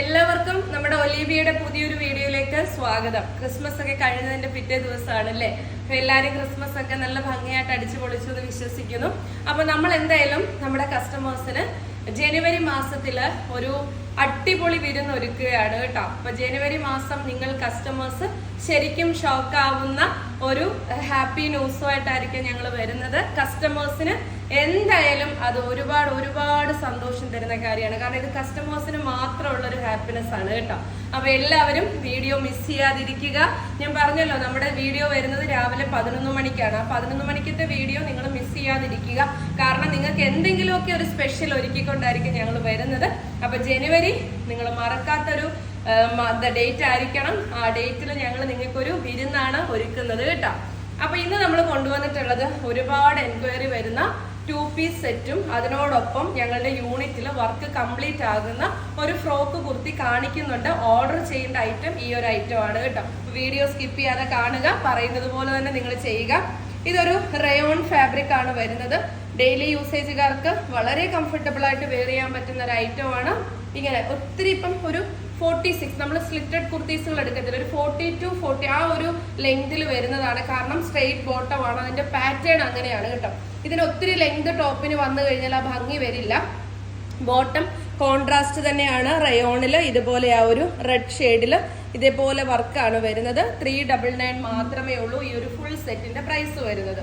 എല്ലാവർക്കും നമ്മുടെ ഒലീവിയുടെ പുതിയൊരു വീഡിയോയിലേക്ക് സ്വാഗതം. ക്രിസ്മസ് ഒക്കെ കഴിഞ്ഞതിന്റെ പിറ്റേ ദിവസമാണ് അല്ലേ എല്ലാരും ക്രിസ്മസ് ഒക്കെ നല്ല ഭംഗിയായിട്ട് അടിച്ചു പൊളിച്ചു എന്ന് വിശ്വസിക്കുന്നു. അപ്പൊ നമ്മൾ എന്തായാലും നമ്മുടെ കസ്റ്റമേഴ്സിന് ജനുവരി മാസത്തിൽ ഒരു അടിപൊളി വിരുന്ന് ഒരുക്കുകയാണ് കേട്ടോ. അപ്പൊ ജനുവരി മാസം നിങ്ങൾ കസ്റ്റമേഴ്സ് ശരിക്കും ഷോക്ക് ആവുന്ന ഒരു ഹാപ്പി ന്യൂസുമായിട്ടായിരിക്കും ഞങ്ങൾ വരുന്നത്. കസ്റ്റമേഴ്സിന് എന്തായാലും അത് ഒരുപാട് ഒരുപാട് സന്തോഷം തരുന്ന കാര്യമാണ്. കാരണം ഇത് കസ്റ്റമേഴ്സിന് മാത്രമുള്ള ഒരു ഹാപ്പിനെസ് ആണ് കേട്ടോ. അപ്പൊ എല്ലാവരും വീഡിയോ മിസ് ചെയ്യാതിരിക്കുക. ഞാൻ പറഞ്ഞല്ലോ നമ്മുടെ വീഡിയോ വരുന്നത് രാവിലെ പതിനൊന്ന് മണിക്കാണ്. ആ പതിനൊന്ന് മണിക്കത്തെ വീഡിയോ നിങ്ങൾ മിസ് ചെയ്യാതിരിക്കുക. കാരണം നിങ്ങൾക്ക് എന്തെങ്കിലുമൊക്കെ ഒരു സ്പെഷ്യൽ ഒരുക്കിക്കൊണ്ടായിരിക്കും ഞങ്ങൾ വരുന്നത്. അപ്പൊ ജനുവരി നിങ്ങൾ മറക്കാത്തൊരു ഡേറ്റ് ആയിരിക്കണം. ആ ഡേറ്റിൽ ഞങ്ങൾ നിങ്ങൾക്കൊരു വിരുന്നാണ് ഒരുക്കുന്നത് കേട്ടോ. അപ്പൊ ഇന്ന് നമ്മൾ കൊണ്ടുവന്നിട്ടുള്ളത് ഒരുപാട് എൻക്വയറി വരുന്ന ടു പീസ് സെറ്റും അതിനോടൊപ്പം ഞങ്ങളുടെ യൂണിറ്റിൽ വർക്ക് കംപ്ലീറ്റ് ആകുന്ന ഒരു ഫ്രോക്ക് കുർത്തി കാണിക്കുന്നുണ്ട്. ഓർഡർ ചെയ്യേണ്ട ഐറ്റം ഈ ഒരു ഐറ്റം ആണ് കേട്ടോ. വീഡിയോ സ്കിപ്പ് ചെയ്യാതെ കാണുക. പറയുന്നത് പോലെ തന്നെ നിങ്ങൾ ചെയ്യുക. ഇതൊരു റയോൺ ഫാബ്രിക് ആണ് വരുന്നത്. ഡെയിലി യൂസേജുകാർക്ക് വളരെ കംഫർട്ടബിൾ ആയിട്ട് വെയർ ചെയ്യാൻ പറ്റുന്ന ഒരു ഐറ്റം ആണ്. ഇങ്ങനെ ഒത്തിരി ഇപ്പം ഒരു ഫോർട്ടി സിക്സ് നമ്മൾ സ്ലിറ്റഡ് കുർത്തീസുകൾ എടുക്കത്തില്ല. ഒരു ഫോർട്ടി ടു ഫോർട്ടി ആ ഒരു ലെങ്തിൽ വരുന്നതാണ്. കാരണം സ്ട്രെയിറ്റ് ആണ്. അതിന്റെ പാറ്റേൺ അങ്ങനെയാണ് കേട്ടോ. ഇതിന് ഒത്തിരി ലെങ്ത് ടോപ്പിന് വന്നു കഴിഞ്ഞാൽ ആ ഭംഗി വരില്ല. ബോട്ടം കോൺട്രാസ്റ്റ് തന്നെയാണ് റയോണിൽ ഇതുപോലെ ആ ഒരു റെഡ് ഷെയ്ഡിൽ ഇതേപോലെ വർക്കാണ് വരുന്നത്. ത്രീ ഡബിൾ നയൻ മാത്രമേ ഉള്ളൂ ഈ ഒരു ഫുൾ സെറ്റിന്റെ പ്രൈസ് വരുന്നത്.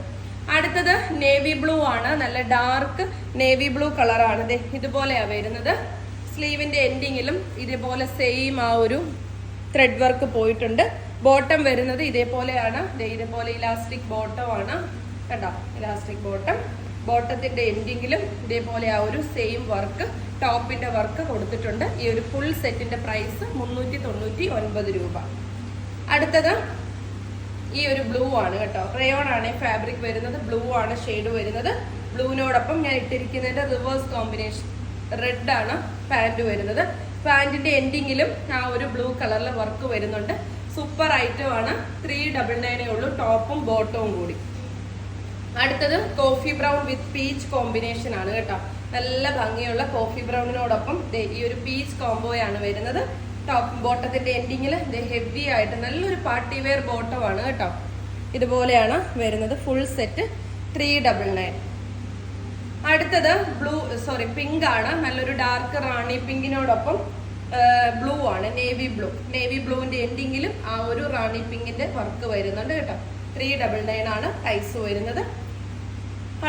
അടുത്തത് നേവി ബ്ലൂ ആണ്. നല്ല ഡാർക്ക് നേവി ബ്ലൂ കളറാണ് ദേ ഇതുപോലെയാ വരുന്നത്. സ്ലീവിന്റെ എൻഡിങ്ങിലും ഇതേപോലെ സെയിം ആ ഒരു ത്രെഡ് വർക്ക് പോയിട്ടുണ്ട്. ബോട്ടം വരുന്നത് ഇതേപോലെയാണ്. ഇതേപോലെ ഇലാസ്റ്റിക് ബോട്ടം ആണ്. കേട്ടോ ഇലാസ്റ്റിക് ബോട്ടം ബോട്ടത്തിന്റെ എൻഡിങ്ങിലും ഇതേപോലെ ആ ഒരു സെയിം വർക്ക് ടോപ്പിന്റെ വർക്ക് കൊടുത്തിട്ടുണ്ട്. ഈ ഒരു ഫുൾ സെറ്റിന്റെ പ്രൈസ് മുന്നൂറ്റി തൊണ്ണൂറ്റി ഒൻപത് രൂപ. അടുത്തത് ഈ ഒരു ബ്ലൂ ആണ് കേട്ടോ. റയോൺ ആണ് ഫാബ്രിക് വരുന്നത്. ബ്ലൂ ആണ് ഷെയ്ഡ് വരുന്നത്. ബ്ലൂവിനോടൊപ്പം ഞാൻ ഇട്ടിരിക്കുന്നതിന്റെ റിവേഴ്സ് കോമ്പിനേഷൻ റെഡ് ആണ് പാന്റ് വരുന്നത്. പാൻറിന്റെ എൻഡിങ്ങിലും ആ ഒരു ബ്ലൂ കളറിലെ വർക്ക് വരുന്നുണ്ട്. സൂപ്പർ ഐറ്റം ആണ്. ത്രീ ഡബിൾ നയനേ ഉള്ളൂ. ടോപ്പും ബോട്ടവും കൂടി. അടുത്തത് coffee brown with peach combination ആണ് കേട്ടോ. നല്ല ഭംഗിയുള്ള കോഫി ബ്രൗണിനോടൊപ്പം ഈ ഒരു പീച്ച് കോംബോയാണ് വരുന്നത്. ടോപ്പ് ബോട്ടത്തിന്റെ എൻഡിങ്ങിൽ ഹെവി ആയിട്ട് നല്ലൊരു പാർട്ടി വെയർ ബോട്ടമാണ് കേട്ടോ. ഇതുപോലെയാണ് വരുന്നത് full set three double nine അടുത്തത് ബ്ലൂ സോറി പിങ്ക് ആണ്. നല്ലൊരു ഡാർക്ക് റാണി പിങ്കിനോടൊപ്പം ബ്ലൂ ആണ് നേവി ബ്ലൂ നേവി ബ്ലൂവിന്റെ എൻഡിങ്ങിലും ആ ഒരു റാണി പിങ്കിന്റെ വർക്ക് വരുന്നുണ്ട് കേട്ടോ. ത്രീ ഡബിൾ നയൻ ആണ് പ്രൈസ് വരുന്നത്.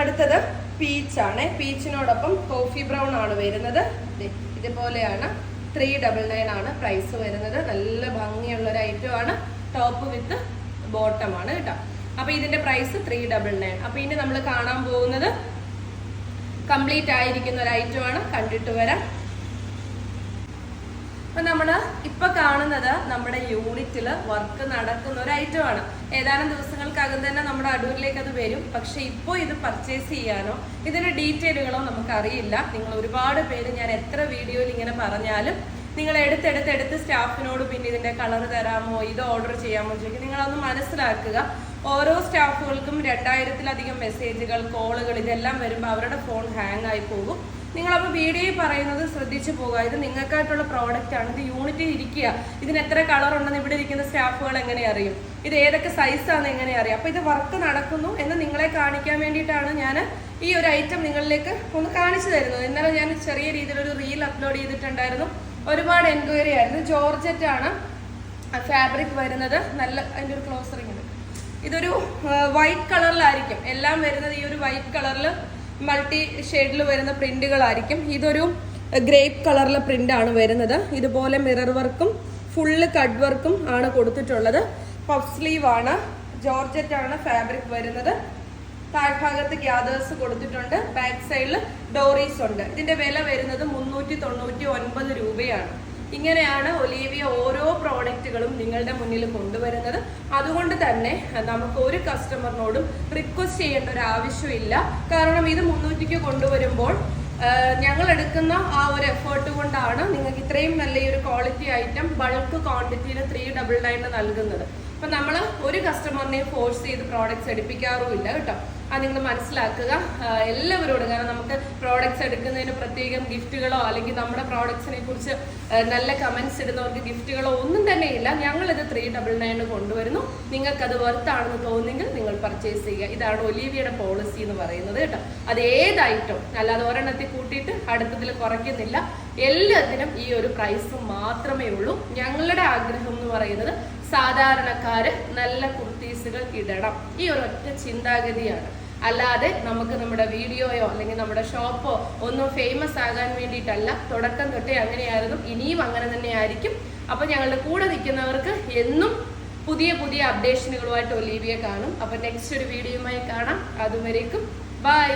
അടുത്തത് പീച്ചാണ് പീച്ചിനോടൊപ്പം കോഫി ബ്രൗൺ ആണ് വരുന്നത്. ഇതുപോലെയാണ് ത്രീ ഡബിൾ നയൻ ആണ് പ്രൈസ് വരുന്നത്. നല്ല ഭംഗിയുള്ള ഒരു ഐറ്റം ആണ്. ടോപ്പ് വിത്ത് ബോട്ടം ആണ് കേട്ടോ. അപ്പൊ ഇതിന്റെ പ്രൈസ് ത്രീ ഡബിൾ നയൻ. അപ്പൊ ഇനി നമ്മൾ കാണാൻ പോകുന്നത് കംപ്ലീറ്റ് ആയിരിക്കുന്ന ഒരു ഐറ്റം ആണ് കണ്ടിട്ട് വരാം. അപ്പൊ നമ്മൾ ഇപ്പൊ കാണുന്നത് നമ്മുടെ യൂണിറ്റിൽ വർക്ക് നടക്കുന്ന ഒരു ഐറ്റമാണ് ഏതാനും ദിവസങ്ങൾക്കകം തന്നെ നമ്മുടെ അടൂരിലേക്ക് അത് വരും. പക്ഷെ ഇപ്പോൾ ഇത് പർച്ചേസ് ചെയ്യാനോ ഇതിന്റെ ഡീറ്റെയിലുകളോ നമുക്കറിയില്ല. നിങ്ങൾ ഒരുപാട് പേര് ഞാൻ എത്ര വീഡിയോയിൽ ഇങ്ങനെ പറഞ്ഞാലും നിങ്ങൾ എടുത്തെടുത്തെടുത്ത് സ്റ്റാഫിനോട് പിന്നെ ഇതിന്റെ കളർ തരാമോ ഇത് ഓർഡർ ചെയ്യാമോ ചോദിക്കും. നിങ്ങളൊന്ന് മനസ്സിലാക്കുക. ഓരോ സ്റ്റാഫുകൾക്കും രണ്ടായിരത്തിലധികം മെസ്സേജുകൾ കോളുകൾ ഇതെല്ലാം വരുമ്പോൾ അവരുടെ ഫോൺ ഹാങ് ആയി പോകും. നിങ്ങളപ്പോൾ വീഡിയോയിൽ പറയുന്നത് ശ്രദ്ധിച്ചു പോകുക ഇത് നിങ്ങൾക്കായിട്ടുള്ള പ്രോഡക്റ്റ് ആണ്. ഇത് യൂണിറ്റ് ഇരിക്കുക. ഇതിന് എത്ര കളർ ഉണ്ടെന്ന് ഇവിടെ ഇരിക്കുന്ന സ്റ്റാഫുകൾ എങ്ങനെ അറിയും? ഇത് ഏതൊക്കെ സൈസാണെന്ന് എങ്ങനെ അറിയാം? അപ്പോൾ ഇത് വർക്ക് നടക്കുന്നു എന്ന് നിങ്ങളെ കാണിക്കാൻ വേണ്ടിയിട്ടാണ് ഞാൻ ഈ ഒരു ഐറ്റം നിങ്ങളിലേക്ക് ഒന്ന് കാണിച്ചു തരുന്നത്. ഇന്നലെ ഞാൻ ചെറിയ രീതിയിലൊരു റീൽ അപ്ലോഡ് ചെയ്തിട്ടുണ്ടായിരുന്നു. ഒരുപാട് എൻക്വയറി ആയിരുന്നു. ജോർജറ്റ് ആണ് ഫാബ്രിക് വരുന്നത്. നല്ല അതിന്റെ ഒരു ക്ലോസറിങ് ഉണ്ട്. ഇതൊരു വൈറ്റ് കളറിലായിരിക്കും. എല്ലാം വരുന്നത് ഈ ഒരു വൈറ്റ് കളറിൽ മൾട്ടി ഷെയ്ഡിൽ വരുന്ന പ്രിന്റുകളായിരിക്കും. ഇതൊരു ഗ്രേപ്പ് കളറിലെ പ്രിന്റ് ആണ് വരുന്നത്. ഇതുപോലെ മിറർ വർക്കും ഫുള്ള് കട്ട് വർക്കും ആണ് കൊടുത്തിട്ടുള്ളത്. പഫ് സ്ലീവ് ആണ്. ജോർജറ്റ് ആണ് ഫാബ്രിക് വരുന്നത്. താഴ്ഭാഗത്ത് ഗ്യാദേഴ്സ് കൊടുത്തിട്ടുണ്ട്. ബാക്ക് സൈഡിൽ ഡോറീസ് ഉണ്ട്. ഇതിന്റെ വില വരുന്നത് മുന്നൂറ്റി തൊണ്ണൂറ്റി ഒൻപത് രൂപയാണ്. ഇങ്ങനെയാണ് ഒലീവിയ ഓരോ പ്രോഡക്റ്റുകളും നിങ്ങളുടെ മുന്നിൽ കൊണ്ടുവരുന്നത്. അതുകൊണ്ട് തന്നെ നമുക്ക് ഒരു കസ്റ്റമറിനോടും റിക്വസ്റ്റ് ചെയ്യേണ്ട ഒരു ആവശ്യമില്ല. കാരണം ഇത് മുന്നൂറ്റിക്ക് കൊണ്ടുവരുമ്പോൾ ഞങ്ങൾ എടുക്കുന്ന ആ ഒരു എഫേർട്ട് കൊണ്ടാണ് നിങ്ങൾക്ക് ഇത്രയും നല്ല ഒരു ക്വാളിറ്റി ഐറ്റം ബൾക്ക് ക്വാണ്ടിറ്റിയിൽ ത്രീ ഡബിൾ നയൻ നൽകുന്നത്. അപ്പം നമ്മൾ ഒരു കസ്റ്റമറിനെയും ഫോഴ്സ് ചെയ്ത് പ്രോഡക്റ്റ്സ് എടുപ്പിക്കാറുമില്ല കേട്ടോ. അത് നിങ്ങൾ മനസ്സിലാക്കുക. എല്ലാവരോടും കാരണം നമുക്ക് പ്രോഡക്റ്റ്സ് എടുക്കുന്നതിന് പ്രത്യേകം ഗിഫ്റ്റുകളോ അല്ലെങ്കിൽ നമ്മുടെ പ്രോഡക്ട്സിനെ കുറിച്ച് നല്ല കമൻസ് ഇടുന്നവർക്ക് ഗിഫ്റ്റുകളോ ഒന്നും തന്നെ ഇല്ല. ഞങ്ങളിത് ത്രീ ഡബിൾ നയൻ കൊണ്ടുവരുന്നു. നിങ്ങൾക്ക് അത് വർത്താണെന്ന് തോന്നുന്നെങ്കിൽ നിങ്ങൾ പർച്ചേസ് ചെയ്യുക. ഇതാണ് ഒലീവിയുടെ പോളിസി എന്ന് പറയുന്നത് കേട്ടോ. അത് ഏതായിട്ടും അല്ലാതെ ഒരെണ്ണത്തിൽ കൂട്ടിയിട്ട് അടുത്തതിൽ കുറയ്ക്കുന്നില്ല. എല്ലാത്തിനും ഈ ഒരു പ്രൈസ് മാത്രമേ ഉള്ളൂ. ഞങ്ങളുടെ ആഗ്രഹം എന്ന് പറയുന്നത് സാധാരണക്കാര് നല്ല കുർത്തീസുകൾ ഇടണം. ഈ ഒരു ഒറ്റ ചിന്താഗതിയാണ്. അല്ലാതെ നമുക്ക് നമ്മുടെ വീഡിയോയോ അല്ലെങ്കിൽ നമ്മുടെ ഷോപ്പോ ഒന്നും ഫേമസ് ആകാൻ വേണ്ടിയിട്ടല്ല. തുടക്കം തൊട്ടേ അങ്ങനെയായിരുന്നു. ഇനിയും അങ്ങനെ തന്നെ ആയിരിക്കും അപ്പൊ ഞങ്ങളുടെ കൂടെ നിൽക്കുന്നവർക്ക് എന്നും പുതിയ പുതിയ അപ്ഡേഷനുകളുമായിട്ട് ഒലീവിയെ കാണും. അപ്പൊ നെക്സ്റ്റ് ഒരു വീഡിയോയുമായി കാണാം. അതുവരേക്കും ബൈ